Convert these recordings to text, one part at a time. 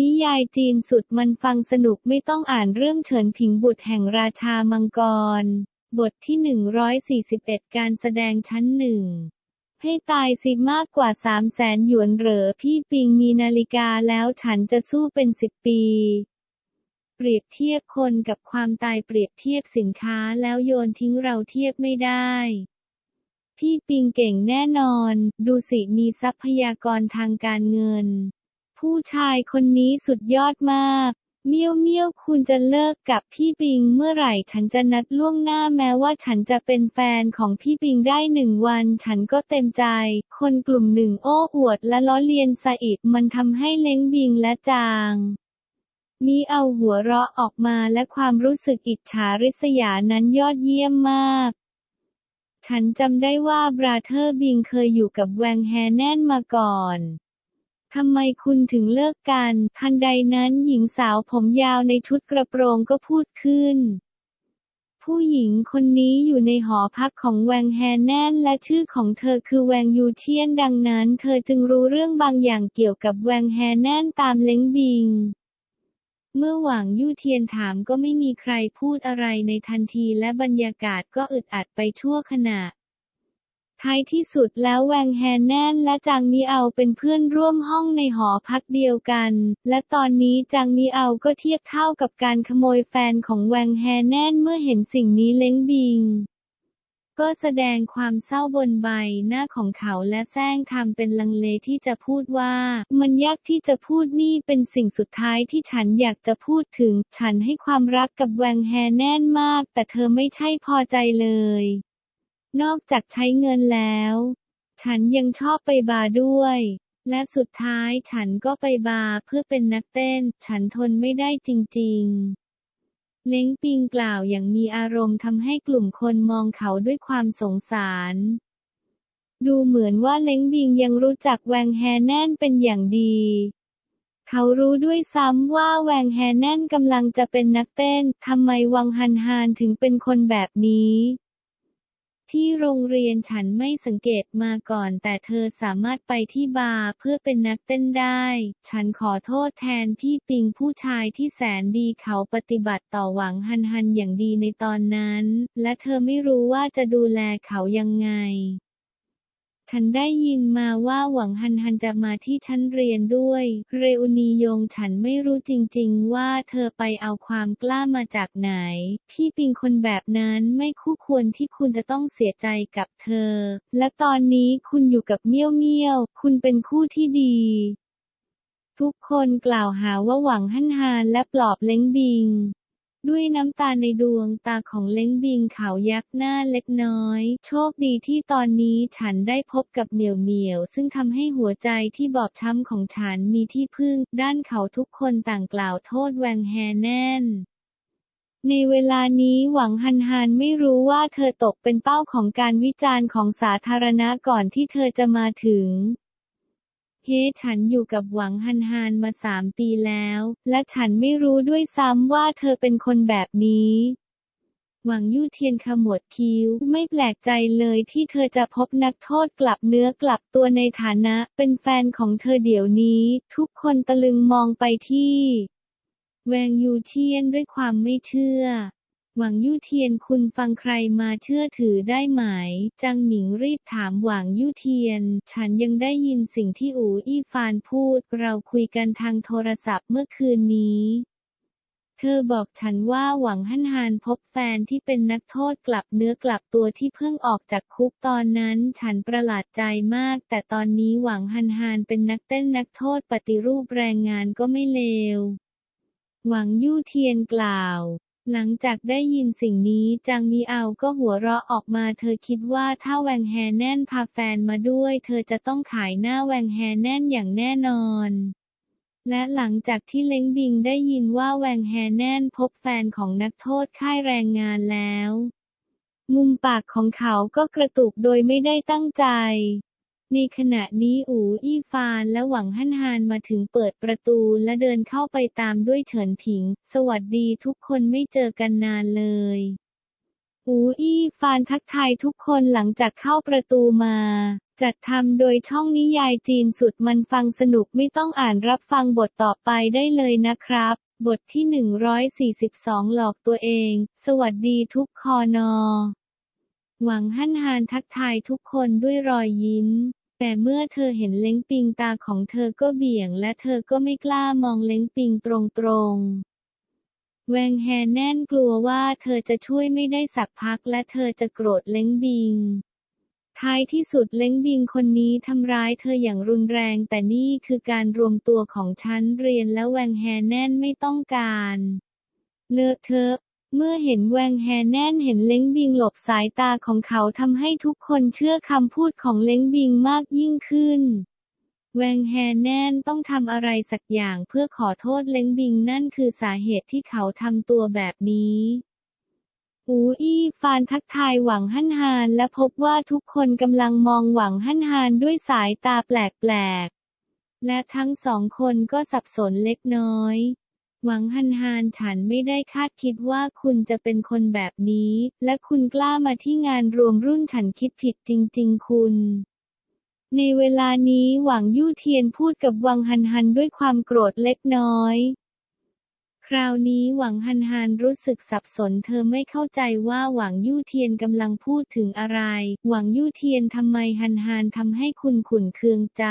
นิยายจีนสุดมันฟังสนุกไม่ต้องอ่านเรื่องเฉินผิงบุตรแห่งราชามังกร บทที่ 141 การแสดงชั้นหนึ่งให้ตายสิมากกว่าสามแสนหยวนเหรอพี่ปิงมีนาฬิกาแล้วฉันจะสู้เป็นสิบปี เปรียบเทียบคนกับความตายเปรียบเทียบสินค้าแล้วโยนทิ้งเราเทียบไม่ได้ พี่ปิงเก่งแน่นอน ดูสิมีทรัพยากรทางการเงิน ผู้ชายคนนี้สุดยอดมากเมียวเมียวคุณจะเลิกกับพี่ปิงเมื่อไหร่ฉันจะนัดล่วงหน้าแม้ว่าฉันจะเป็นแฟนของพี่ปิงได้หนึ่งวัน ฉันก็เต็มใจ คนกลุ่มหนึ่งโอ้อวดและล้อเลียนซะอีกมันทำให้เล้งบิงและจางมีเอาหัวเราะออกมาและความรู้สึกอิจฉาริษยานั้นยอดเยี่ยมมาก ฉันจำได้ว่าบราเธอร์บิงเคยอยู่กับแวงแฮแน่นมาก่อน ทำไมคุณถึงเลิกกัน ทันใดนั้นหญิงสาวผมยาวในชุดกระโปรงก็พูดขึ้น ผู้หญิงคนนี้อยู่ในหอพักของแวงแฮแนนและชื่อของเธอคือแวงยูเชียนดังนั้น เธอจึงรู้เรื่องบางอย่างเกี่ยวกับแวงแฮแนนตามเล้งบิงเมื่อหวังยู่เทียนถามก็ไม่มีใครพูดอะไรในทันทีและบรรยากาศก็อึดอัดไปชั่วขณะ ท้ายที่สุดแล้วแวงแฮนแนนและจางมีเอาเป็นเพื่อนร่วมห้องในหอพักเดียวกัน และตอนนี้จางมีเอาก็เทียบเท่ากับการขโมยแฟนของแวงแฮนแนนเมื่อเห็นสิ่งนี้เล้งบิงก็แสดงความเศร้าบนใบหน้าของเขาและแซงทำเป็นลังเลที่จะพูดว่า มันยากที่จะพูดนี่เป็นสิ่งสุดท้ายที่ฉันอยากจะพูดถึง ฉันให้ความรักกับแวงแฮแน่นมาก แต่เธอไม่ใช่พอใจเลย นอกจากใช้เงินแล้ว ฉันยังชอบไปบาร์ด้วย และสุดท้ายฉันก็ไปบาร์เพื่อเป็นนักเต้น ฉันทนไม่ได้จริง ๆเล้งปิงกล่าวอย่างมีอารมณ์ทำให้กลุ่มคนมองเขาด้วยความสงสาร ดูเหมือนว่าเล้งบิงยังรู้จักแวงแฮแน่นเป็นอย่างดี เขารู้ด้วยซ้ำว่าแวงแฮแน่นกำลังจะเป็นนักเต้น ทำไมวังฮันฮานถึงเป็นคนแบบนี้ ที่โรงเรียนฉันไม่สังเกตมาก่อน แต่เธอสามารถไปที่บาร์เพื่อเป็นนักเต้นได้ ฉันขอโทษแทนพี่ปิงผู้ชายที่แสนดีเขาปฏิบัติต่อหวังฮันฮันอย่างดีในตอนนั้น และเธอไม่รู้ว่าจะดูแลเขายังไง ฉันได้ยินมาว่าหวังฮันฮันจะมาที่ชั้นเรียนด้วย เรอุนียงฉันไม่รู้จริงๆ ว่าเธอไปเอาความกล้ามาจากไหน พี่ปิงคนแบบนั้นไม่คู่ควรที่คุณจะต้องเสียใจกับเธอ และตอนนี้คุณอยู่กับเมี่ยวเมี่ยว คุณเป็นคู่ที่ดี ทุกคนกล่าวหาว่าหวังฮันฮานและปลอบเล้งบิง ด้วยน้ำตาในดวงตาของเล้งบิงเขายักหน้าเล็กน้อย โชคดีที่ตอนนี้ฉันได้พบกับเหมียวเหมียว ซึ่งทำให้หัวใจที่บอบช้ำของฉันมีที่พึ่ง ด้านเขาทุกคนต่างกล่าวโทษแวงแฮแน่น ในเวลานี้หวังฮันฮันไม่รู้ว่าเธอตกเป็นเป้าของการวิจารณ์ของสาธารณะก่อนที่เธอจะมาถึง เฮ้ฉันอยู่กับหวังฮันฮานมาสามปีแล้ว และฉันไม่รู้ด้วยซ้ำว่าเธอเป็นคนแบบนี้หวังยู่เทียนขมวดคิ้ว ไม่แปลกใจเลยที่เธอจะพบนักโทษกลับเนื้อกลับตัวในฐานะ เป็นแฟนของเธอเดี๋ยวนี้ ทุกคนตะลึงมองไปที่ แวงยูเทียนด้วยความไม่เชื่อ หวังยู่เทียนคุณฟังใครมาเชื่อถือได้ไหม จังหมิงรีบถามหวังยู่เทียน ฉันยังได้ยินสิ่งที่อูอี้ฟานพูด เราคุยกันทางโทรศัพท์เมื่อคืนนี้ เธอบอกฉันว่าหวังฮั่นฮานพบแฟนที่เป็นนักโทษกลับเนื้อกลับตัวที่เพิ่งออกจากคุกตอนนั้น ฉันประหลาดใจมาก แต่ตอนนี้หวังฮันฮานเป็นนักเต้นนักโทษปฏิรูปแรงงานก็ไม่เลว หวังยู่เทียนกล่าว หลังจากได้ยินสิ่งนี้จางมีเอาก็หัวเราะออกมาเธอคิดว่าถ้าแวงแฮแน่นพาแฟนมาด้วย เธอจะต้องขายหน้าแวงแฮแน่นอย่างแน่นอน และหลังจากที่เล้งบิงได้ยินว่าแวงแฮแน่นพบแฟนของนักโทษค่ายแรงงานแล้ว มุมปากของเขาก็กระตุกโดยไม่ได้ตั้งใจ ในขณะนี้อูอี้ฟานและหวังฮั่นฮานมาถึงเปิดประตูและเดินเข้าไปตามด้วยเฉินผิง สวัสดีทุกคนไม่เจอกันนานเลย อูอี้ฟานทักทายทุกคนหลังจากเข้าประตูมา จัดทำโดยช่องนิยายจีนสุดมันฟังสนุกไม่ต้องอ่านรับฟังบทต่อไปได้เลยนะครับ บทที่ 142 หลอกตัวเอง สวัสดีทุกคอนอหวังฮั่นฮานทักทายทุกคนด้วยรอยยิ้ม แต่เมื่อเธอเห็นเล้งปิงตาของเธอก็เบี่ยง และเธอก็ไม่กล้ามองเล้งปิงตรงๆแวงแฮแน่นกลัวว่าเธอจะช่วยไม่ได้สักพักและเธอจะโกรธเล้งบิง ท้ายที่สุดเล้งบิงคนนี้ทำร้ายเธออย่างรุนแรงแต่นี่คือการรวมตัวของฉันเรียนแล้วแวงแฮแน่นไม่ต้องการ เลอะเทอะ เมื่อเห็นแวงแฮแน่นเห็นเล้งบิงหลบสายตาของเขาทำให้ทุกคนเชื่อคำพูดของเล้งบิงมากยิ่งขึ้น แวงแฮแน่นต้องทำอะไรสักอย่างเพื่อขอโทษเล้งบิงนั่นคือสาเหตุที่เขาทำตัวแบบนี้อูอี้ฟานทักทายหวังฮั่นฮานและพบว่าทุกคนกำลังมองหวังฮั่นฮานด้วยสายตาแปลกๆ และทั้งสองคนก็สับสนเล็กน้อย หวังฮันฮานฉันไม่ได้คาดคิดว่าคุณจะเป็นคนแบบนี้ และคุณกล้ามาที่งานรวมรุ่นฉันคิดผิดจริง ๆ คุณ ในเวลานี้หวังยู่เทียนพูดกับหวังฮันฮันด้วยความโกรธเล็กน้อยคราวนี้หวังฮันฮันรู้สึกสับสนเธอไม่เข้าใจว่าหวังยู่เทียนกำลังพูดถึงอะไร หวังยู่เทียนทำไมฮันฮันทำให้คุณขุนเคืองใจ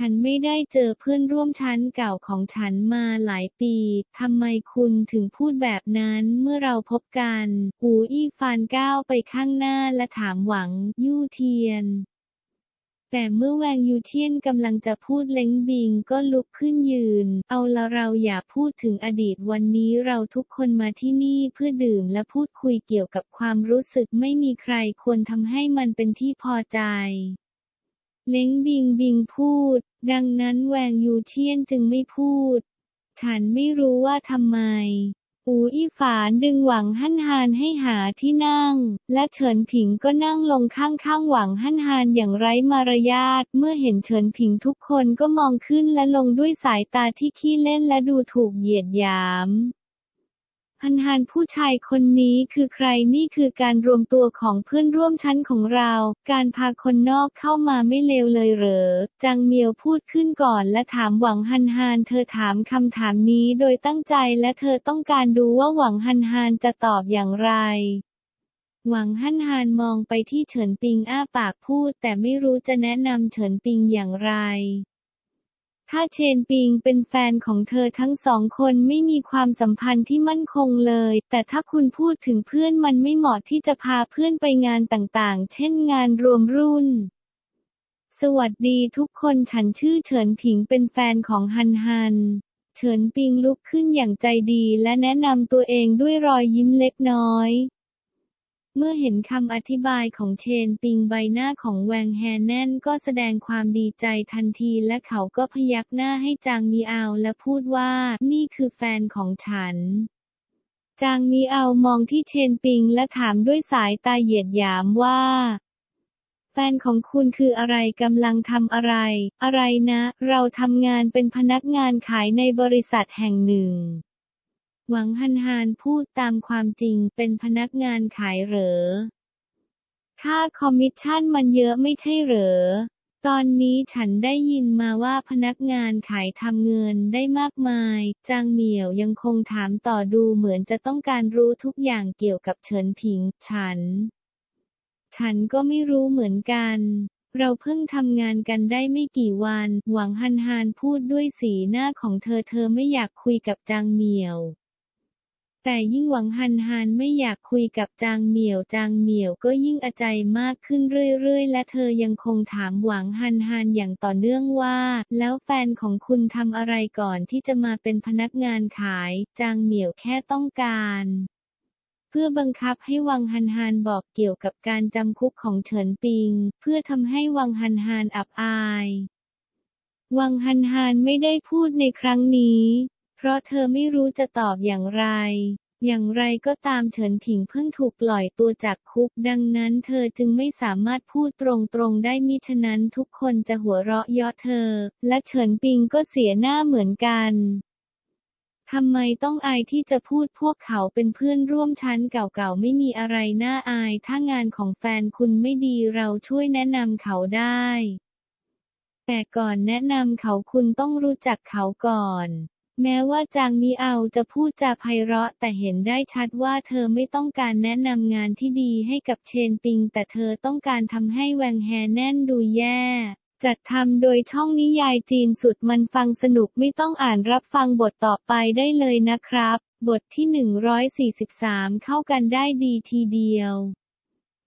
ฉันไม่ได้เจอเพื่อนร่วมชั้นเก่าของฉันมาหลายปี ทำไมคุณถึงพูดแบบนั้นเมื่อเราพบกัน อูอี้ฟานก้าวไปข้างหน้าและถามหวังยู่เทียนแต่เมื่อแวงยูเทียนกำลังจะพูดเล้งบิงก็ลุกขึ้นยืน เอาละเราอย่าพูดถึงอดีตวันนี้เราทุกคนมาที่นี่เพื่อดื่มและพูดคุยเกี่ยวกับความรู้สึกไม่มีใครควรทำให้มันเป็นที่พอใจ เล้งบิงบิงพูด ดังนั้นแวงยูเทียนจึงไม่พูด ฉันไม่รู้ว่าทำไม อูอี้ฝานดึงหวังฮั่นฮานให้หาที่นั่ง และเฉินผิงก็นั่งลงข้างๆหวังฮั่นฮานอย่างไร้มารยาท เมื่อเห็นเฉินผิงทุกคนก็มองขึ้นและลงด้วยสายตาที่ขี้เล่นและดูถูกเหยียดหยาม ฮันฮานผู้ชายคนนี้คือใครนี่คือการรวมตัวของเพื่อนร่วมชั้นของเรา การพาคนนอกเข้ามาไม่เลวเลยเหรอจางเมียวพูดขึ้นก่อนและถามหวังฮันฮานเธอถามคำถามนี้โดยตั้งใจและเธอต้องการดูว่าหวังฮันฮานจะตอบอย่างไรหวังฮั่นฮานมองไปที่เฉินปิงอ้าปากพูดแต่ไม่รู้จะแนะนำเฉินปิงอย่างไร ถ้าเชนปิงเป็นแฟนของเธอทั้งสองคนไม่มีความสัมพันธ์ที่มั่นคงเลย แต่ถ้าคุณพูดถึงเพื่อนมันไม่เหมาะที่จะพาเพื่อนไปงานต่างๆ เช่นงานรวมรุ่น สวัสดีทุกคนฉันชื่อเฉินผิงเป็นแฟนของฮันฮัน เฉินปิงลุกขึ้นอย่างใจดีและแนะนำตัวเองด้วยรอยยิ้มเล็กน้อย เมื่อเห็นคำอธิบายของเชนปิงใบหน้าของแวงแฮแน่นก็แสดงความดีใจทันทีและเขาก็พยักหน้าให้จางมีเอาและพูดว่านี่คือแฟนของฉันจางมีเอามองที่เชนปิงและถามด้วยสายตาเหยียดหยามว่า แฟนของคุณคืออะไรกำลังทำอะไร อะไรนะ เราทำงานเป็นพนักงานขายในบริษัทแห่งหนึ่ง หวังฮันฮานพูดตามความจริงเป็นพนักงานขายเหรอ ค่าคอมมิชชั่นมันเยอะไม่ใช่เหรอ ตอนนี้ฉันได้ยินมาว่าพนักงานขายทำเงินได้มากมาย จางเหมียวยังคงถามต่อดูเหมือนจะต้องการรู้ทุกอย่างเกี่ยวกับเฉินผิง ฉัน ฉันก็ไม่รู้เหมือนกันเราเพิ่งทำงานกันได้ไม่กี่วัน หวังฮันฮานพูดด้วยสีหน้าของเธอเธอไม่อยากคุยกับจางเหมียว แต่ยิ่งหวังฮันฮานไม่อยากคุยกับจางเหมียวจางเหมียวก็ยิ่งอาใจมากขึ้นเรื่อยๆ และเธอยังคงถามหวังฮันฮานอย่างต่อเนื่องว่า แล้วแฟนของคุณทำอะไรก่อนที่จะมาเป็นพนักงานขาย จางเหมียวแค่ต้องการเพื่อบังคับให้วังฮันฮานบอกเกี่ยวกับการจำคุกของเฉินปิง เพื่อทำให้วังฮันฮานอับอาย วังฮันฮานไม่ได้พูดในครั้งนี้ เพราะเธอไม่รู้จะตอบอย่างไร อย่างไรก็ตามเฉินผิงเพิ่งถูกปล่อยตัวจากคุก ดังนั้นเธอจึงไม่สามารถพูดตรงๆได้มิฉะนั้นทุกคนจะหัวเราะเยาะเธอ และเฉินปิงก็เสียหน้าเหมือนกันทำไมต้องอายที่จะพูดพวกเขาเป็นเพื่อนร่วมชั้นเก่าๆ ไม่มีอะไรน่าอาย ถ้างานของแฟนคุณไม่ดีเราช่วยแนะนำเขาได้ แต่ก่อนแนะนำเขาคุณต้องรู้จักเขาก่อน แม้ว่าจางมีเอาจะพูดจาไพเราะแต่เห็นได้ชัดว่าเธอไม่ต้องการแนะนำงานที่ดีให้กับเชนปิง แต่เธอต้องการทำให้แวงแฮแน่นดูแย่ จัดทำโดยช่องนิยายจีนสุดมันฟังสนุกไม่ต้องอ่านรับฟังบทต่อไปได้เลยนะครับ บทที่ 143 เข้ากันได้ดีทีเดียว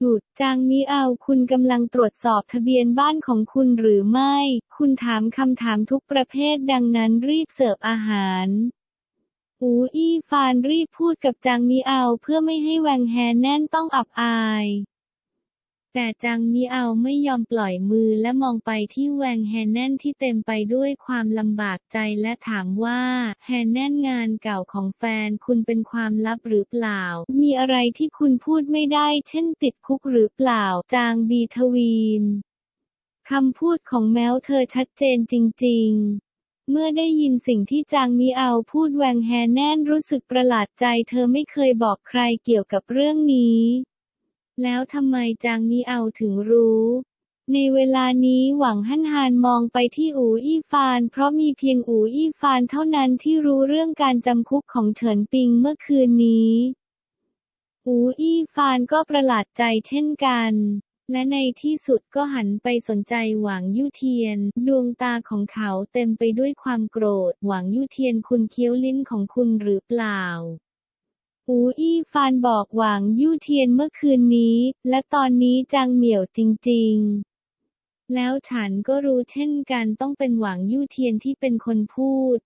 หยุดจางมิเอาคุณกำลังตรวจสอบทะเบียนบ้านของคุณหรือไม่ คุณถามคำถามทุกประเภทดังนั้นรีบเสิร์ฟอาหารอูอี้ฟานรีบพูดกับจางมีเอาเพื่อไม่ให้แวงแฮแน่นต้องอับอาย แต่จางมีเอาไม่ยอมปล่อยมือและมองไปที่แวงแฮนแนนที่เต็มไปด้วยความลำบากใจและถามว่า แฮนแนนงานเก่าของแฟนคุณเป็นความลับหรือเปล่า มีอะไรที่คุณพูดไม่ได้ เช่นติดคุกหรือเปล่า จางบีทวีนคำพูดของแมวเธอชัดเจนจริง ๆเมื่อได้ยินสิ่งที่จางมีเอาพูดแวงแฮแน่นรู้สึกประหลาดใจเธอไม่เคยบอกใครเกี่ยวกับเรื่องนี้ แล้วทำไมจางมีเอาถึงรู้ ในเวลานี้หวังฮั่นฮานมองไปที่อูอี้ฟาน เพราะมีเพียงอูอี้ฟานเท่านั้นที่รู้เรื่องการจำคุกของเฉินปิงเมื่อคืนนี้ อูอี้ฟานก็ประหลาดใจเช่นกันและในที่สุดก็หันไปสนใจหวังยู่เทียน ดวงตาของเขาเต็มไปด้วยความโกรธ หวังยู่เทียนคุณเคี้ยวลิ้นของคุณหรือเปล่า อูอี้ฟานบอกหวังยู่เทียนเมื่อคืนนี้ และตอนนี้จางเหมี่ยวจริง ๆ แล้วฉันก็รู้เช่นกันต้องเป็นหวังยู่เทียนที่เป็นคนพูด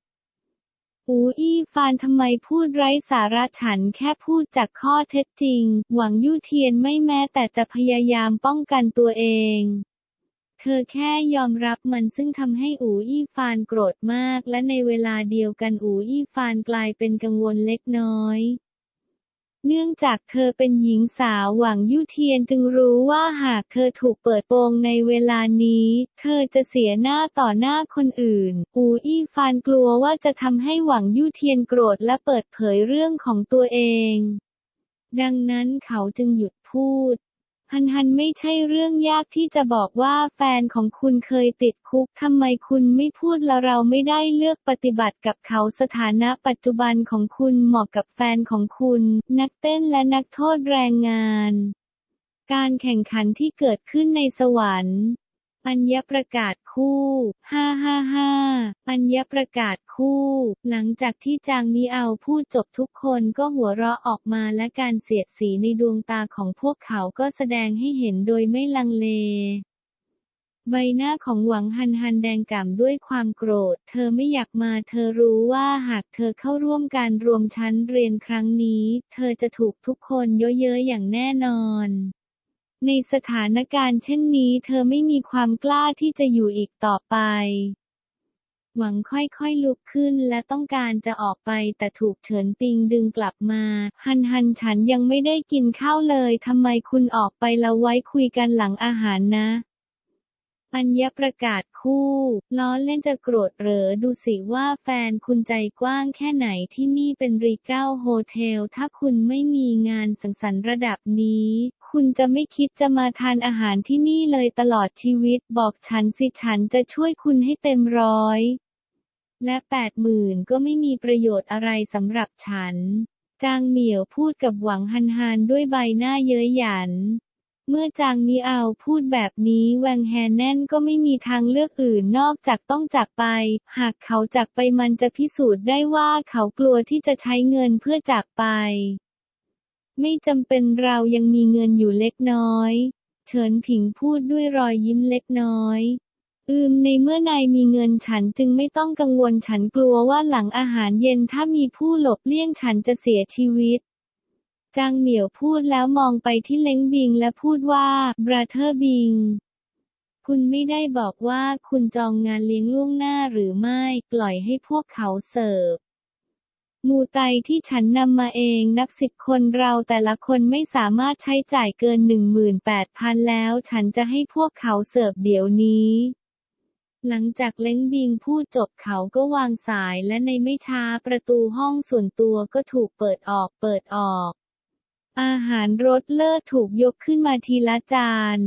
อูอี้ฟานทำไมพูดไร้สาระฉันแค่พูดจากข้อเท็จจริง หวังยู่เทียนไม่แม้แต่จะพยายามป้องกันตัวเองเธอแค่ยอมรับมันซึ่งทำให้อูอี้ฟานโกรธมาก และในเวลาเดียวกันอูอี้ฟานกลายเป็นกังวลเล็กน้อย เนื่องจากเธอเป็นหญิงสาวหวังยู่เทียนจึงรู้ว่าหากเธอถูกเปิดโปงในเวลานี้ เธอจะเสียหน้าต่อหน้าคนอื่น อูอี้ฟานกลัวว่าจะทำให้หวังยู่เทียนโกรธและเปิดเผยเรื่องของตัวเอง ดังนั้นเขาจึงหยุดพูด ฮันฮันไม่ใช่เรื่องยากที่จะบอกว่าแฟนของคุณเคยติดคุกทำไมคุณไม่พูดและเราไม่ได้เลือกปฏิบัติกับเขาสถานะปัจจุบันของคุณเหมาะกับแฟนของคุณ นักเต้นและนักโทษแรงงาน การแข่งขันที่เกิดขึ้นในสวรรค์ ปัญญประกาศคู่ฮ่าฮ่าฮ่าปัญญประกาศคู่ หลังจากที่จางมีเอาพูดจบทุกคนก็หัวเราะออกมาและการเสียดสีในดวงตาของพวกเขาก็แสดงให้เห็นโดยไม่ลังเลใบหน้าของหวังฮันฮันแดงก่ำด้วยความโกรธ เธอไม่อยากมา เธอรู้ว่าหากเธอเข้าร่วมการรวมชั้นเรียนครั้งนี้ เธอจะถูกทุกคนเยอะเย้ยอย่างแน่นอน ในสถานการณ์เช่นนี้เธอไม่มีความกล้าที่จะอยู่อีกต่อไป หวังค่อยๆลุกขึ้นและต้องการจะออกไปแต่ถูกเฉินปิงดึงกลับมา ฮันฮันฉันยังไม่ได้กินข้าวเลยทำไมคุณออกไปแล้วไว้คุยกันหลังอาหารนะ ปัญญประกาศคู่ ล้อเล่นจะโกรธเหรอดูสิว่าแฟนคุณใจกว้างแค่ไหนที่นี่เป็นรีเก้าโฮเทล ถ้าคุณไม่มีงานสังสรรค์ระดับนี้ คุณจะไม่คิดจะมาทานอาหารที่นี่เลยตลอดชีวิต บอกฉันสิฉันจะช่วยคุณให้เต็มร้อย และแปดหมื่นก็ไม่มีประโยชน์อะไรสำหรับฉัน จางเหมียวพูดกับหวังฮันฮานด้วยใบหน้าเย้ยหยัน เมื่อจางมีเอาพูดแบบนี้แวงแฮนแน่นก็ไม่มีทางเลือกอื่นนอกจากต้องจากไป หากเขาจากไปมันจะพิสูจน์ได้ว่าเขากลัวที่จะใช้เงินเพื่อจากไป ไม่จำเป็นเรายังมีเงินอยู่เล็กน้อย เฉินผิงพูดด้วยรอยยิ้มเล็กน้อย อืมในเมื่อนายมีเงินฉันจึงไม่ต้องกังวลฉันกลัวว่าหลังอาหารเย็นถ้ามีผู้หลบเลี่ยงฉันจะเสียชีวิต จางเหมียวพูดแล้วมองไปที่เล้งบิงและพูดว่าบราเธอร์บิง คุณไม่ได้บอกว่าคุณจองงานเลี้ยงล่วงหน้าหรือไม่ ปล่อยให้พวกเขาเสิร์ฟมูไตที่ฉันนำมาเองนับสิบคนเราแต่ละคนไม่สามารถใช้จ่ายเกิน 18,000 แล้ว ฉันจะให้พวกเขาเสิร์ฟเดี๋ยวนี้ หลังจากเล้งบิงพูดจบเขาก็วางสายและในไม่ช้าประตูห้องส่วนตัวก็ถูกเปิดออกเปิดออก อาหารรสเลิศถูกยกขึ้นมาทีละจาน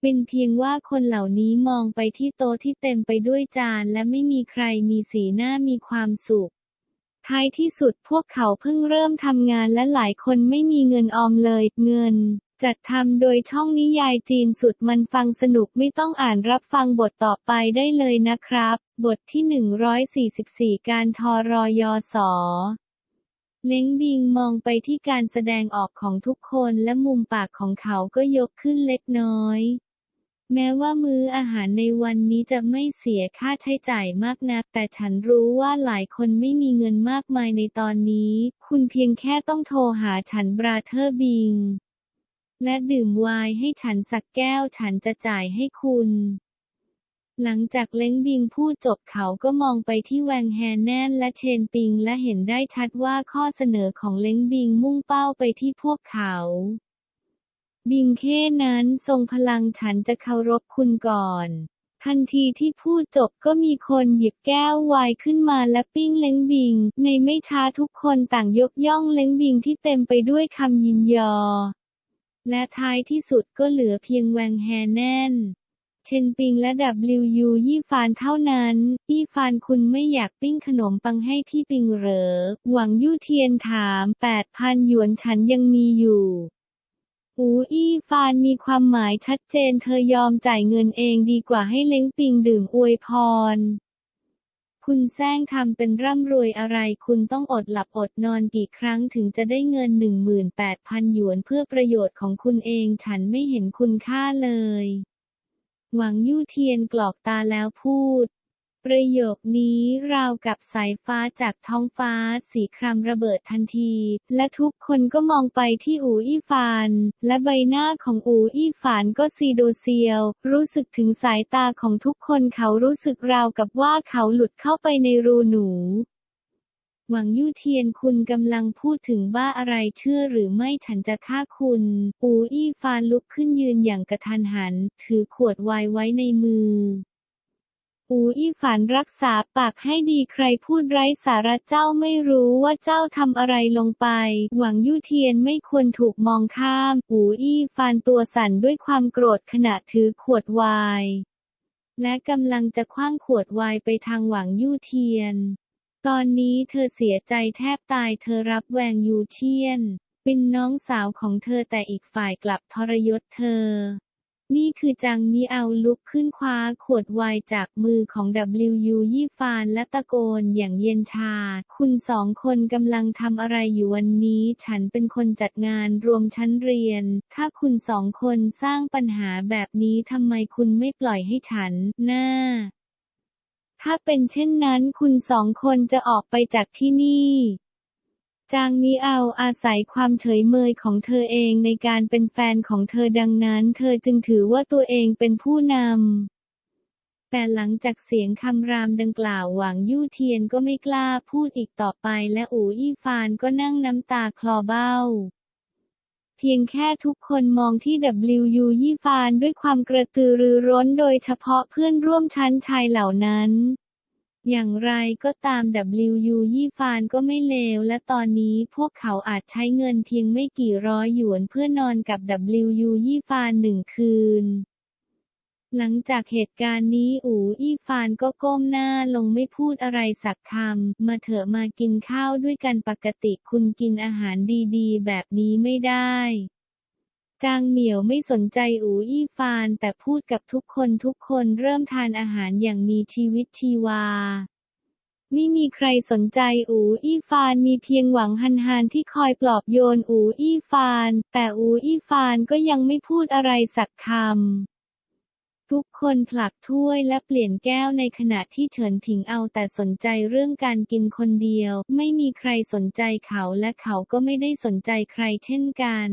เป็นเพียงว่าคนเหล่านี้มองไปที่โต๊ะที่เต็มไปด้วยจานและไม่มีใครมีสีหน้ามีความสุข ท้ายที่สุดพวกเขาเพิ่งเริ่มทำงานและหลายคนไม่มีเงินออมเลย เงิน จัดทำโดยช่องนิยายจีนสุดมันฟังสนุกไม่ต้องอ่านรับฟังบทต่อไปได้เลยนะครับ บทที่ 144 การทอรอยอสอ เล้งบิงมองไปที่การแสดงออกของทุกคนและมุมปากของเขาก็ยกขึ้นเล็กน้อย แม้ว่ามื้ออาหารในวันนี้จะไม่เสียค่าใช้จ่ายมากนัก แต่ฉันรู้ว่าหลายคนไม่มีเงินมากมายในตอนนี้ คุณเพียงแค่ต้องโทรหาฉันบราเธอร์บิง และดื่มไวน์ให้ฉันสักแก้วฉันจะจ่ายให้คุณ หลังจากเล้งบิงพูดจบเขาก็มองไปที่แวงแฮนแนนและเชนปิงและเห็นได้ชัดว่าข้อเสนอของเล้งบิงมุ่งเป้าไปที่พวกเขา บิงเค้นั้นทรงพลังฉันจะเคารพคุณก่อน ทันทีที่พูดจบก็มีคนหยิบแก้วไวน์ขึ้นมาและปิ้งเล้งบิง ในไม่ช้าทุกคนต่างยกย่องเล้งบิงที่เต็มไปด้วยคำยินยอ และท้ายที่สุดก็เหลือเพียงแวงแฮแนน เชนปิงและ W.U. ยี่ฟานเท่านั้น ยี่ฟานคุณไม่อยากปิ้งขนมปังให้พี่ปิงเหรอ หวังยู่เทียนถาม8,000หยวนฉันยังมีอยู่อูอี้ฟานมีความหมายชัดเจนเธอยอมจ่ายเงินเองดีกว่าให้เล้งปิงดื่มอวยพร คุณแซงทำเป็นร่ำรวยอะไรคุณต้องอดหลับอดนอนกี่ครั้งถึงจะได้เงิน 18,000 หยวนเพื่อประโยชน์ของคุณเองฉันไม่เห็นคุณค่าเลย หวังยู่เทียนกรอกตาแล้วพูด ประโยคนี้ราวกับสายฟ้าจากท้องฟ้าสีครามระเบิดทันที และทุกคนก็มองไปที่อูอี้ฟาน และใบหน้าของอูอี้ฟานก็ซีโดเซียว รู้สึกถึงสายตาของทุกคนเขารู้สึกราวกับว่าเขาหลุดเข้าไปในรูหนู หวังยู่เทียนคุณกำลังพูดถึงว่าอะไรเชื่อหรือไม่ฉันจะฆ่าคุณอูอี้ฟานลุกขึ้นยืนอย่างกระทันหัน ถือขวดไวน์ไว้ในมืออูอี้ฝันรักษาปากให้ดีใครพูดไร้สาระเจ้าไม่รู้ว่าเจ้าทำอะไรลงไป หวังยู่เทียนไม่ควรถูกมองข้ามอูอี้ฟานตัวสั่นด้วยความโกรธขณะถือขวดไวน์และกำลังจะคว้างขวดไวน์ไปทางหวังยู่เทียน ตอนนี้เธอเสียใจแทบตายเธอรับแวงยูเทียน เป็นน้องสาวของเธอแต่อีกฝ่ายกลับทรยศเธอ นี่คือจางมีเอาลุกขึ้นคว้าขวดไวน์จากมือของ W.U. ยี่ฟานและตะโกนอย่างเย็นชา คุณสองคนกำลังทำอะไรอยู่วันนี้ ฉันเป็นคนจัดงานรวมชั้นเรียน ถ้าคุณสองคนสร้างปัญหาแบบนี้ทำไมคุณไม่ปล่อยให้ฉัน หน้า ถ้าเป็นเช่นนั้นคุณสองคนจะออกไปจากที่นี่จางมีเอาอาศัยความเฉยเมยของเธอเองในการเป็นแฟนของเธอดังนั้น เธอจึงถือว่าตัวเองเป็นผู้นำ แต่หลังจากเสียงคำรามดังกล่าวหวังยู่เทียนก็ไม่กล้าพูดอีกต่อไปและอูอี้ฟานก็นั่งน้ำตาคลอเบ้า พียงแค่ทุกคนมองที่ W.U. ยี่ฟานด้วยความกระตือรือร้นโดยเฉพาะเพื่อนร่วมชั้นชายเหล่านั้น อย่างไรก็ตาม W.U. ยี่ฟานก็ไม่เลว และตอนนี้พวกเขาอาจใช้เงินเพียงไม่กี่ร้อยหยวนเพื่อนอนกับ W.U. ยี่ฟานหนึ่งคืน หลังจากเหตุการณ์นี้อูอี้ฟานก็ก้มหน้าลงไม่พูดอะไรสักคำ มาเถอะมากินข้าวด้วยกันปกติคุณกินอาหารดีๆ แบบนี้ไม่ได้ จางเหมียวไม่สนใจอูอี้ฟานแต่พูดกับทุกคนทุกคนเริ่มทานอาหารอย่างมีชีวิตชีวาไม่มีใครสนใจอูอี้ฟานมีเพียงหวังฮันฮานที่คอยปลอบโยนอูอี้ฟาน แต่อูอี้ฟานก็ยังไม่พูดอะไรสักคำ ทุกคนผลักถ้วยและเปลี่ยนแก้วในขณะที่เฉินผิงเอาแต่สนใจเรื่องการกินคนเดียว ไม่มีใครสนใจเขาและเขาก็ไม่ได้สนใจใครเช่นกัน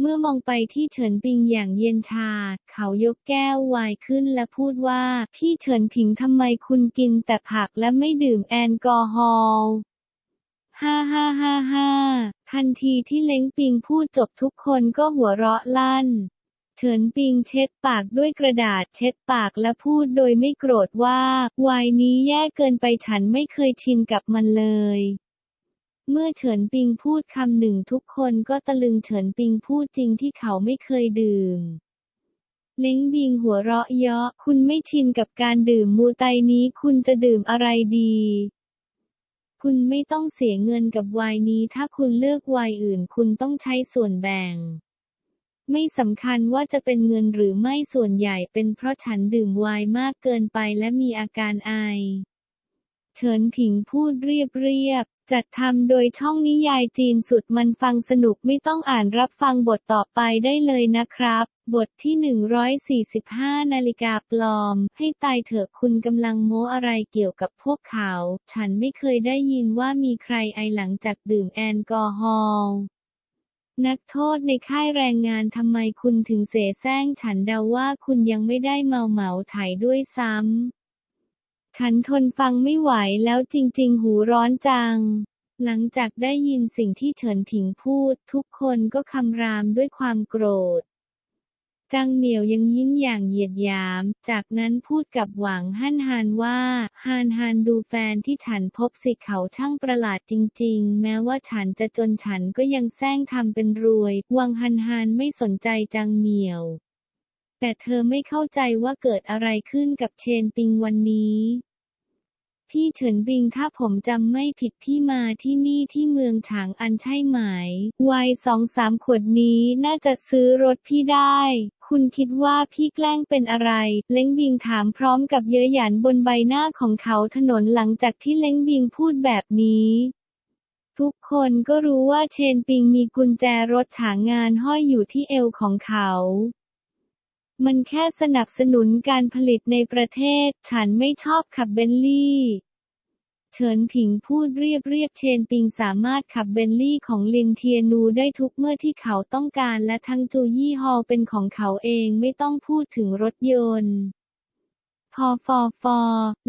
เมื่อมองไปที่เฉินปิงอย่างเย็นชา เขายกแก้ววน์ขึ้นและพูดว่า พี่เฉินผิงทำไมคุณกินแต่ผักและไม่ดื่มแอลกอฮอล์ฮ่าฮ่าฮ่าฮ่าทันทีที่เล้งปิงพูดจบทุกคนก็หัวเราะลั่น เฉินปิงเช็ดปากด้วยกระดาษเช็ดปากและพูดโดยไม่โกรธว่าวายนี้แย่เกินไปฉันไม่เคยชินกับมันเลย เมื่อเฉินปิงพูดคำหนึ่งทุกคนก็ตะลึงเฉินปิงพูดจริงที่เขาไม่เคยดื่มเล้งบิงหัวเราะเยาะ คุณไม่ชินกับการดื่มมูไตนี้คุณจะดื่มอะไรดี คุณไม่ต้องเสียเงินกับไวน์นี้ ถ้าคุณเลือกไวน์อื่น คุณต้องใช้ส่วนแบ่ง ไม่สำคัญว่าจะเป็นเงินหรือไม่ส่วนใหญ่เป็นเพราะฉันดื่มไวน์มากเกินไปและมีอาการไอ เฉินผิงพูดเรียบๆจัดทำโดยช่องนิยายจีนสุดมันฟังสนุกไม่ต้องอ่านรับฟังบทต่อไปได้เลยนะครับ บทที่ 145 นาฬิกาปลอม ให้ตายเถอะคุณกำลังโม้อะไรเกี่ยวกับพวกเขา ฉันไม่เคยได้ยินว่ามีใครไอหลังจากดื่มแอลกอฮอล์ นักโทษในค่ายแรงงานทำไมคุณถึงเสแสร้งฉันเดาว่าคุณยังไม่ได้เมาเหมาไถด้วยซ้ำ ฉันทนฟังไม่ไหวแล้วจริง ๆ หูร้อนจัง หลังจากได้ยินสิ่งที่เฉินผิงพูด ทุกคนก็คำรามด้วยความโกรธ จังเหมียวยังยิ้มอย่างเหยียดหยาม จากนั้นพูดกับหวังฮั่นฮานว่าฮานฮานดูแฟนที่ฉันพบสิเขาช่างประหลาดจริง ๆ แม้ว่าฉันจะจนฉันก็ยังแซงทำเป็นรวยวังฮันฮานไม่สนใจจังเหมียว แต่เธอไม่เข้าใจว่าเกิดอะไรขึ้นกับเชนปิงวันนี้ พี่เฉินบิงถ้าผมจำไม่ผิดพี่มาที่นี่ที่เมืองฉางอันใช่ไหม วัยสองสามขวดนี้น่าจะซื้อรถพี่ได้ คุณคิดว่าพี่แกล้งเป็นอะไร เล้งบิงถามพร้อมกับเย้ยหยันบนใบหน้าของเขาถนนหลังจากที่เล้งบิงพูดแบบนี้ทุกคนก็รู้ว่าเชนปิงมีกุญแจรถฉางงานห้อยอยู่ที่เอวของเขา มันแค่สนับสนุนการผลิตในประเทศ ฉันไม่ชอบขับเบนลี่เฉินผิงพูดเรียบเรียบเชนปิงสามารถขับเบนลี่ของลินเทียนูได้ทุกเมื่อที่เขาต้องการและทั้งจูยี่ฮอลเป็นของเขาเองไม่ต้องพูดถึงรถยนต์พอฟอฟอ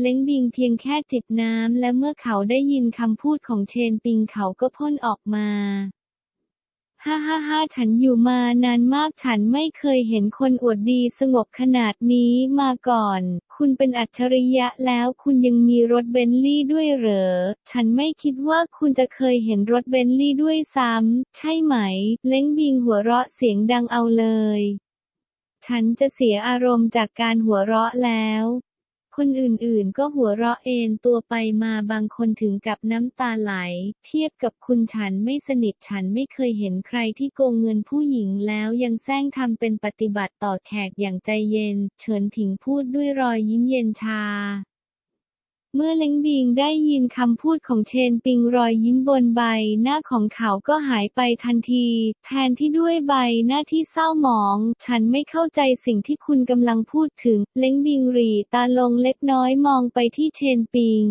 เล้งบิงเพียงแค่จิบน้ำและเมื่อเขาได้ยินคำพูดของเชนปิงเขาก็พ่นออกมา ฮ่าฮ่าฮ่าฉันอยู่มานานมากฉันไม่เคยเห็นคนอวดดีสงบขนาดนี้มาก่อน คุณเป็นอัจฉริยะแล้วคุณยังมีรถเบนลี่ด้วยเหรอ ฉันไม่คิดว่าคุณจะเคยเห็นรถเบนลี่ด้วยซ้ำ ใช่ไหม เล้งบิงหัวเราะเสียงดังเอาเลย ฉันจะเสียอารมณ์จากการหัวเราะแล้ว คนอื่นๆ ก็หัวเราะเอนตัวไปมาบางคนถึงกับน้ำตาไหล เทียบกับคุณฉันไม่สนิทฉันไม่เคยเห็นใครที่โกงเงินผู้หญิงแล้วยังแซงทำเป็นปฏิบัติต่อแขกอย่างใจเย็น เฉินผิงพูดด้วยรอยยิ้มเย็นชา เมื่อเล้งบิงได้ยินคำพูดของเชนปิงรอยยิ้มบนใบหน้าของเขาก็หายไปทันที แทนที่ด้วยใบหน้าที่เศร้าหมอง ฉันไม่เข้าใจสิ่งที่คุณกำลังพูดถึง เล้งบิงรีตาลงเล็กน้อยมองไปที่เชนปิง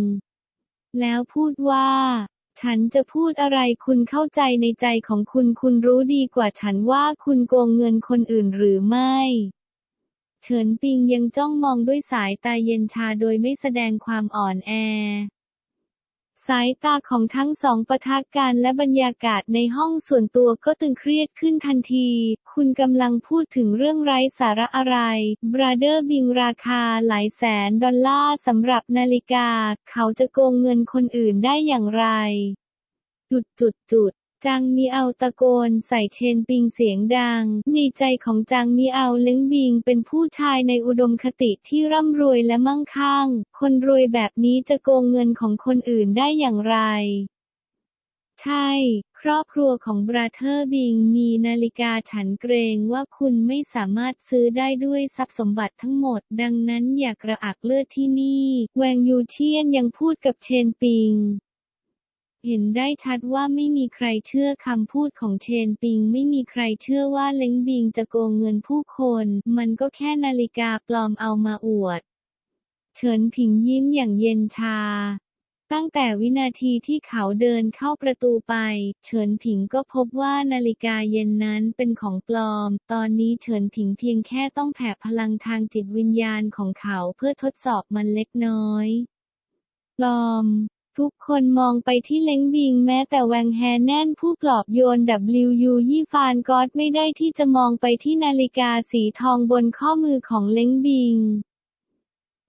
แล้วพูดว่า ฉันจะพูดอะไรคุณเข้าใจในใจของคุณ คุณรู้ดีกว่าฉันว่าคุณโกงเงินคนอื่นหรือไม่ เฉินปิงยังจ้องมองด้วยสายตาเย็นชาโดยไม่แสดงความอ่อนแอ สายตาของทั้งสองปะทะกันและบรรยากาศในห้องส่วนตัวก็ตึงเครียดขึ้นทันที คุณกำลังพูดถึงเรื่องไร้สาระอะไร บราเดอร์บิงราคาหลายแสนดอลลาร์สำหรับนาฬิกา เขาจะโกงเงินคนอื่นได้อย่างไร จุดจุดจุด จางมีเอาตะโกนใส่เชนปิงเสียงดัง ในใจของจางมีเอาเล้งบิงเป็นผู้ชายในอุดมคติที่ร่ำรวยและมั่งคั่ง คนรวยแบบนี้จะโกงเงินของคนอื่นได้อย่างไร ใช่ ครอบครัวของบราเธอร์บิงมีนาฬิกาฉันเกรงว่าคุณไม่สามารถซื้อได้ด้วยทรัพย์สมบัติทั้งหมด ดังนั้นอย่ากระอักเลือดที่นี่ แวงยูเชียนยังพูดกับเชนปิง เห็นได้ชัดว่าไม่มีใครเชื่อคำพูดของเชนปิง ไม่มีใครเชื่อว่าเล้งบิงจะโกงเงินผู้คน มันก็แค่นาฬิกาปลอมเอามาอวด เฉินผิงยิ้มอย่างเย็นชา ตั้งแต่วินาทีที่เขาเดินเข้าประตูไป เฉินผิงก็พบว่านาฬิกาเย็นนั้นเป็นของปลอม ตอนนี้เฉินผิงเพียงแค่ต้องแผ่พลังทางจิตวิญญาณของเขาเพื่อทดสอบมันเล็กน้อยปลอม ทุกคนมองไปที่เล้งบิงแม้แต่แวงแฮแน่นผู้ปลอบโยน WU ยี่ฟานก็อตไม่ได้ที่จะมองไปที่นาฬิกาสีทองบนข้อมือของเล้งบิง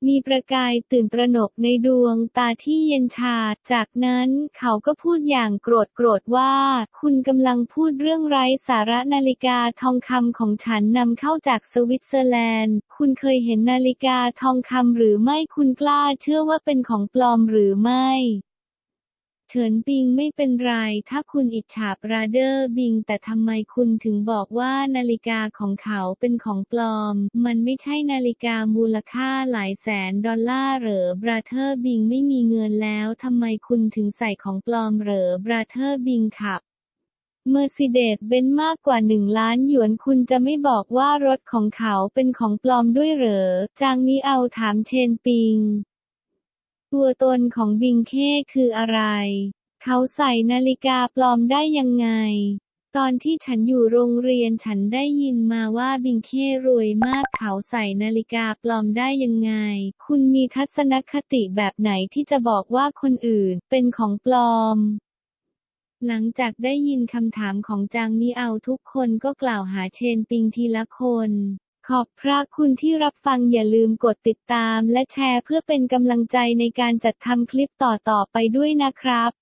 มีประกายตื่นตระหนกในดวงตาที่เย็นชา จากนั้นเขาก็พูดอย่างโกรธโกรธว่า คุณกำลังพูดเรื่องไร้สาระนาฬิกาทองคำของฉันนำเข้าจากสวิตเซอร์แลนด์ คุณเคยเห็นนาฬิกาทองคำหรือไม่คุณกล้าเชื่อว่าเป็นของปลอมหรือไม่ ฉินปิงไม่เป็นไร ถ้าคุณอิจฉาบราเดอร์บิง แต่ทำไมคุณถึงบอกว่านาฬิกาของเขาเป็นของปลอม มันไม่ใช่นาฬิกามูลค่าหลายแสนดอลลาร์เหรอบราเธอร์บิงไม่มีเงินแล้วทำไมคุณถึงใส่ของปลอมเหรอบราเธอร์บิงขับเมอร์ซิเดสเบนมากกว่าหนึ่งล้านหยวนคุณจะไม่บอกว่ารถของเขาเป็นของปลอมด้วยเหรอ จางมีเอาถามเชนปิง ตัวตนของบิงเค้คืออะไร เขาใส่นาฬิกาปลอมได้ยังไง ตอนที่ฉันอยู่โรงเรียนฉันได้ยินมาว่าบิงเค้รวยมากเขาใส่นาฬิกาปลอมได้ยังไง คุณมีทัศนคติแบบไหนที่จะบอกว่าคนอื่นเป็นของปลอมหลังจากได้ยินคำถามของจางมีเอาทุกคนก็กล่าวหาเชนปิงทีละคน ขอบพระคุณที่รับฟังอย่าลืมกดติดตามและแชร์เพื่อเป็นกำลังใจในการจัดทำคลิปต่อๆไปด้วยนะครับ